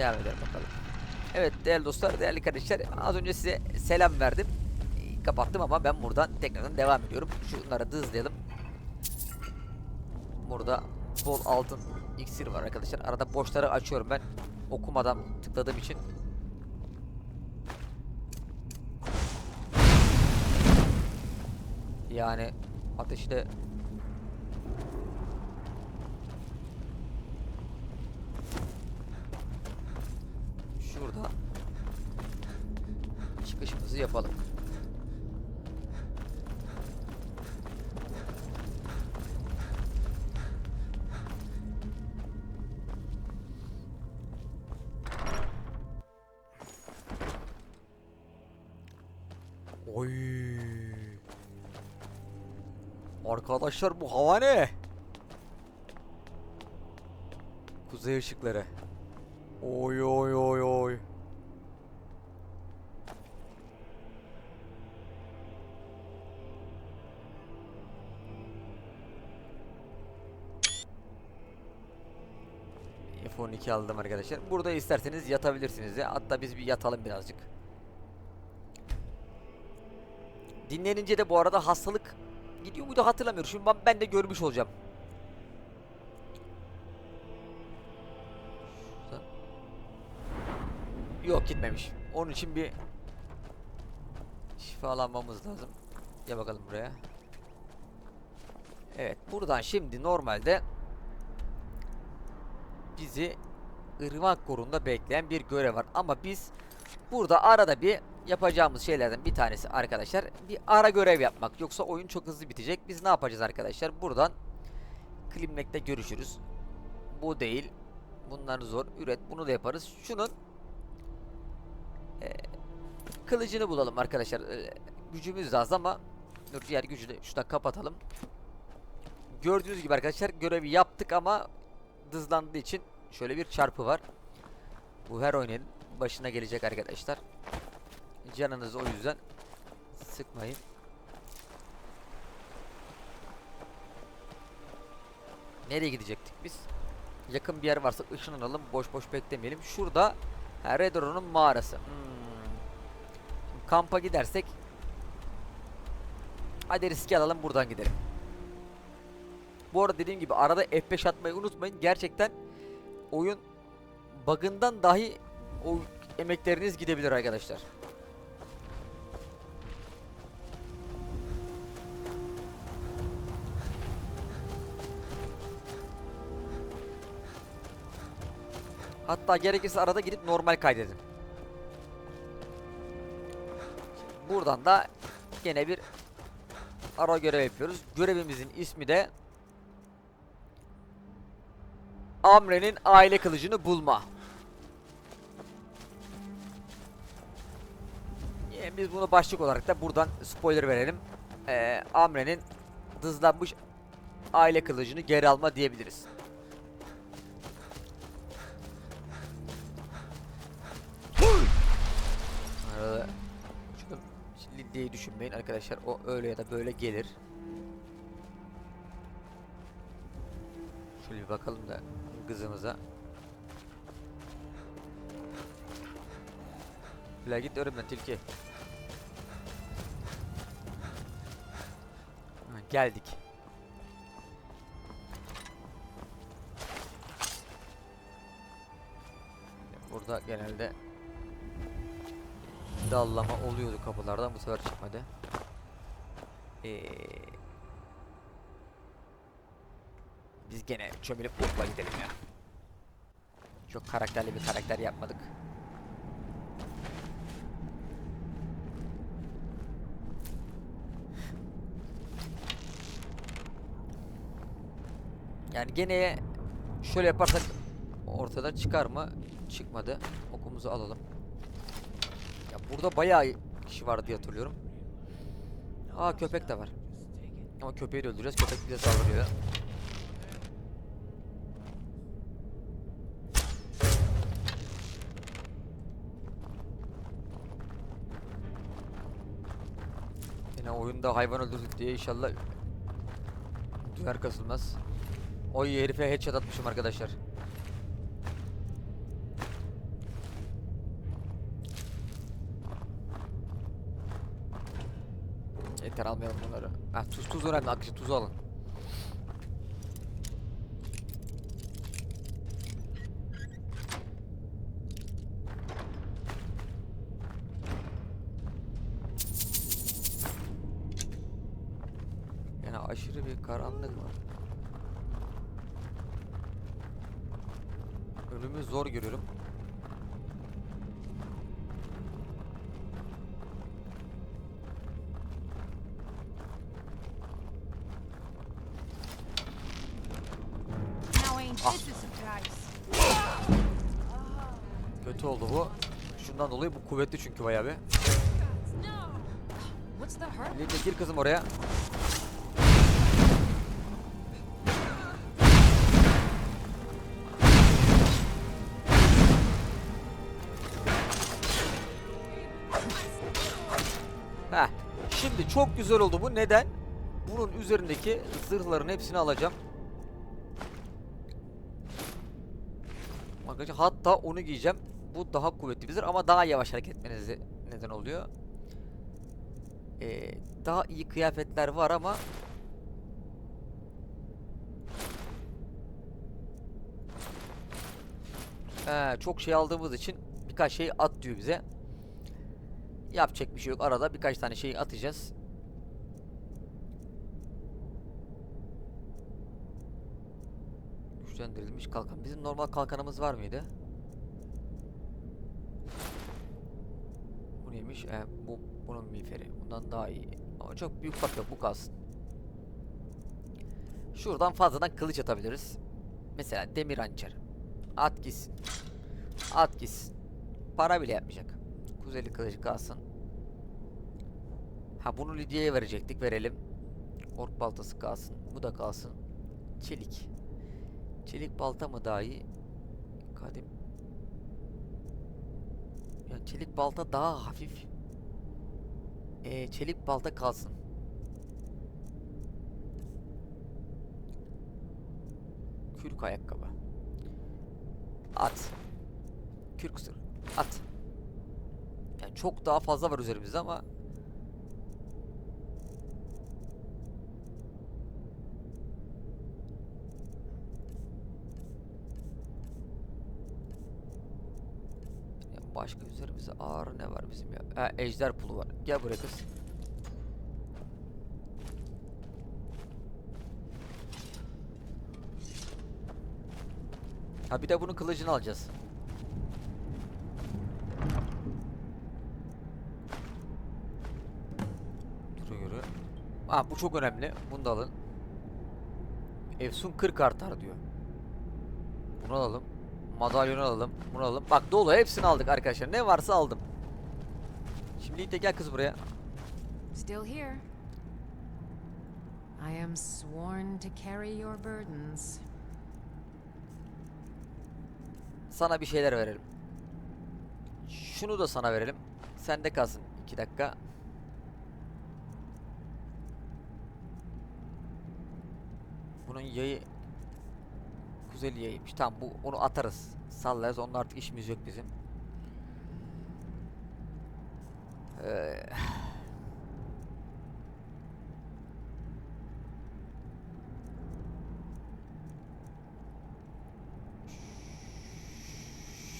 Devam edelim bakalım. Evet değerli dostlar, değerli kardeşler az önce size selam verdim. Kapattım ama ben buradan tekrardan devam ediyorum. Şunları da hızlayalım. Burada bol altın iksir var arkadaşlar. Arada boşları açıyorum ben okumadan tıkladığım için. Yani ateşte şurada çıkışımızı yapalım. Oy. Arkadaşlar bu hava ne? Kuzey ışıkları. Oy oy oy oy. F12 aldım arkadaşlar. Burada isterseniz yatabilirsiniz ya. Hatta biz bir yatalım birazcık. Dinlenince de bu arada hastalık gidiyor muydu hatırlamıyorum. Şimdi ben, de görmüş olacağım. Yok gitmemiş. Onun için bir şifalanmamız lazım. Gel bakalım buraya. Evet buradan şimdi normalde bizi ırmak korunda bekleyen bir görev var. Ama biz burada arada bir yapacağımız şeylerden bir tanesi arkadaşlar bir ara görev yapmak. Yoksa oyun çok hızlı bitecek. Biz ne yapacağız arkadaşlar? Buradan Klimnek'te görüşürüz. Bu değil. Bunlar zor. Üret. Bunu da yaparız. Şunun eee, kılıcını bulalım arkadaşlar. Eee, gücümüz az ama dur diğer gücü de şuradan kapatalım. Gördüğünüz gibi arkadaşlar görevi yaptık ama hızlandığı için şöyle bir çarpı var. Bu her oyunun başına gelecek arkadaşlar. Canınızı o yüzden sıkmayın. Nereye gidecektik biz? Yakın bir yer varsa ışınlanalım. Boş boş beklemeyelim. Şurada Redoro'nun mağarası. Hmm. Kampa gidersek Hadi riski alalım buradan gidelim. Bu arada dediğim gibi arada F5 atmayı unutmayın. Gerçekten oyun bug'ından dahi o emekleriniz gidebilir arkadaşlar. Hatta gerekirse arada gidip normal kaydedin. Buradan da gene bir ara görev yapıyoruz. Görevimizin ismi de Amre'nin aile kılıcını bulma. Yani biz bunu başlık olarak da buradan spoiler verelim. Ee, Amre'nin dızlanmış aile kılıcını geri alma diyebiliriz. Arada şimdi diye düşünmeyin arkadaşlar. O öyle ya da böyle gelir. Şöyle bir bakalım da kızımıza. La git örümden tilki. Ha, geldik. Burada genelde dallama oluyordu kapılardan bu sefer çıkmadı. Ee, biz gene çömelip okula gidelim ya. Çok karakterli bir karakter yapmadık. Yani gene şöyle yaparsak ortada çıkar mı? Çıkmadı. Okumuzu alalım. Ya burada bayağı kişi var diye hatırlıyorum. Aa köpek de var. Ama köpeği de öldüreceğiz. Köpek bize saldırıyor. Yine oyunda hayvan öldürdük diye inşallah Düver kasılmaz. Oy herife headshot atmışım arkadaşlar. Yeter almayalım bunları. Heh, tuz tuz önemli akışı tuzu alın. Karanlık var. Önümü zor görüyorum. Ah. Kötü oldu bu. Şundan dolayı bu kuvvetli çünkü bayağı bir. Linda gir kızım oraya. Şimdi çok güzel oldu bu. Neden? Bunun üzerindeki zırhların hepsini alacağım. Arkadaşlar hatta onu giyeceğim. Bu daha kuvvetli bir zırh ama daha yavaş hareket etmenize neden oluyor. Ee, daha iyi kıyafetler var ama Ee, çok şey aldığımız için birkaç şey at diyor bize. Yapacak bir şey yok. Arada birkaç tane şeyi atacağız. Güçlendirilmiş kalkan. Bizim normal kalkanımız var mıydı? Bu neymiş? Ee, bu bunun miğferi. Bundan daha iyi. Ama çok büyük fark yok. Bu kalsın. Şuradan fazladan kılıç atabiliriz. Mesela demir hançer. At gitsin. At gitsin. Para bile yapmayacak. Kuzeyli kılıcı kalsın. Ha bunu Lidya'ya verecektik. Verelim. Ork baltası kalsın. Bu da kalsın. Çelik. Çelik balta mı daha iyi? Kadim. Ya çelik balta daha hafif. Ee, çelik balta kalsın. Kürk ayakkabı. At. Kürk sır. At. Yani çok daha fazla var üzerimizde ama Ya başka üzerimizde ağır ne var bizim ya? Ha, ejder pulu var. Gel buraya kız. Ha bir de bunun kılıcını alacağız. Dura göre. Ha bu çok önemli. Bunu da alın. Efsun 40 artar diyor. Bunu alalım. Madalyonu alalım. Bunu alalım. Bak dolu hepsini aldık arkadaşlar. Ne varsa aldım. Şimdi de gel kız buraya. Still here. I am sworn to carry your burdens. Sana bir şeyler verelim. Şunu da sana verelim. Sende kalsın. 2 dakika. Bunun yayı Kuzeyli yayıymış. Tamam bu onu atarız. Sallarız. Onunla artık işimiz yok bizim. Ee,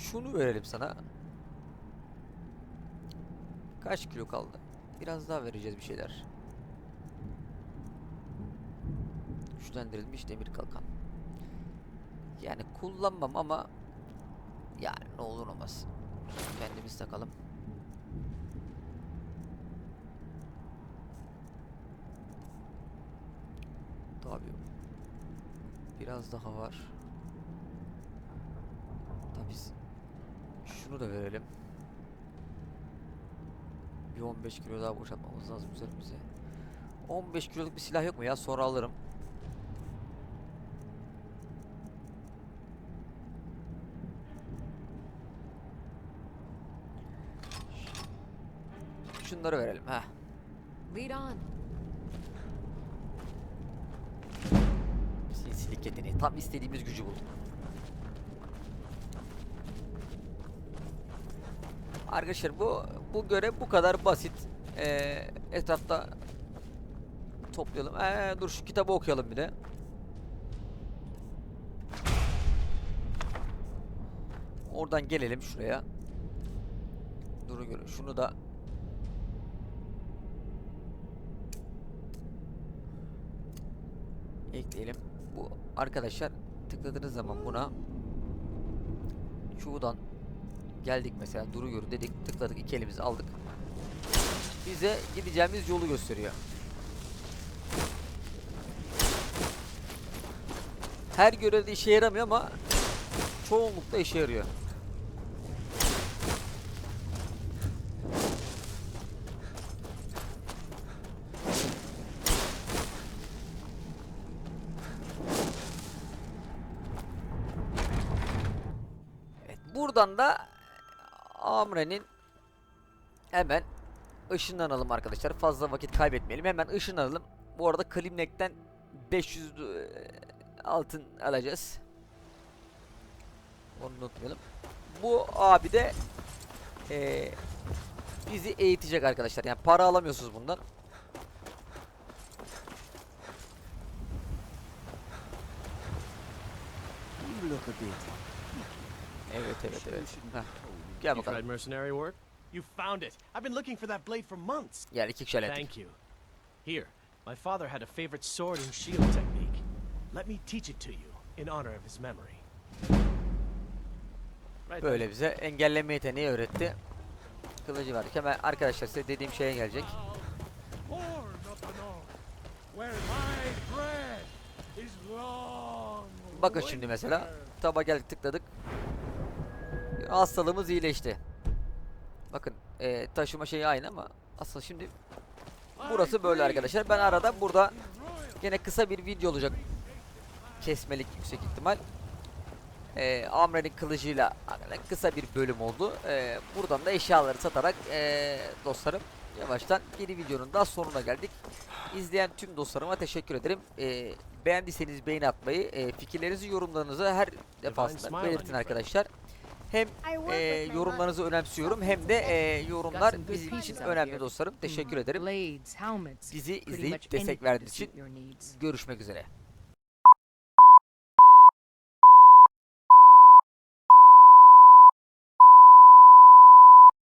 Şunu verelim sana. Kaç kilo kaldı? Biraz daha vereceğiz bir şeyler. Güçlendirilmiş demir kalkan. Yani kullanmam ama yani ne olur olmaz. Kendimiz takalım. Tabii. Biraz daha var. Tabii biz şunu da verelim. Bir 15 kilo daha boşaltmamız lazım üzerimize. 15 kiloluk bir silah yok mu ya? Sonra alırım. Şunları verelim ha. Lead on. Sinsilik yeteneği. Tam istediğimiz gücü bulduk. Arkadaşlar bu bu görev bu kadar basit. Ee, etrafta toplayalım. Ee, dur şu kitabı okuyalım bir de. Oradan gelelim şuraya. Durun görün. Şunu da ekleyelim. Bu arkadaşlar tıkladığınız zaman buna Q'dan geldik mesela duru görü dedik tıkladık iki elimizi aldık. Bize gideceğimiz yolu gösteriyor. Her görevde işe yaramıyor ama çoğunlukla işe yarıyor. Buradan da Amre'nin hemen ışınlanalım arkadaşlar. Fazla vakit kaybetmeyelim. Hemen ışınlanalım. Bu arada Klimnek'ten 500 e, altın alacağız. Onu unutmayalım. Bu abi de e, bizi eğitecek arkadaşlar. Yani para alamıyorsunuz bundan. You look a bit. Evet evet evet. Heh, Gel You bakalım. mercenary work? You found it. I've been looking for that blade for months. Gel iki kişi hallettik. Thank you. Here, my father had a favorite sword and shield technique. Let me teach it to you in honor of his memory. Right Böyle bize engelleme yeteneği öğretti. Kılıcı verdik. Hemen arkadaşlar size dediğim şeye gelecek. Horn of the north, where my bread is long. Bakın şimdi mesela taba geldik tıkladık. Hastalığımız iyileşti. Bakın e, taşıma şeyi aynı ama aslında şimdi burası böyle arkadaşlar. Ben arada burada gene kısa bir video olacak. Kesmelik yüksek ihtimal. E, Amre'nin kılıcıyla kısa bir bölüm oldu. E, buradan da eşyaları satarak e, dostlarım yavaştan yeni videonun daha sonuna geldik. İzleyen tüm dostlarıma teşekkür ederim. E, beğendiyseniz beğeni atmayı, e, fikirlerinizi, yorumlarınızı her defasında belirtin arkadaşlar. Hem e, yorumlarınızı önemsiyorum hem de e, yorumlar bizim için önemli dostlarım. Teşekkür ederim. Blades, helmets, Bizi izleyip destek verdiğiniz için görüşmek üzere.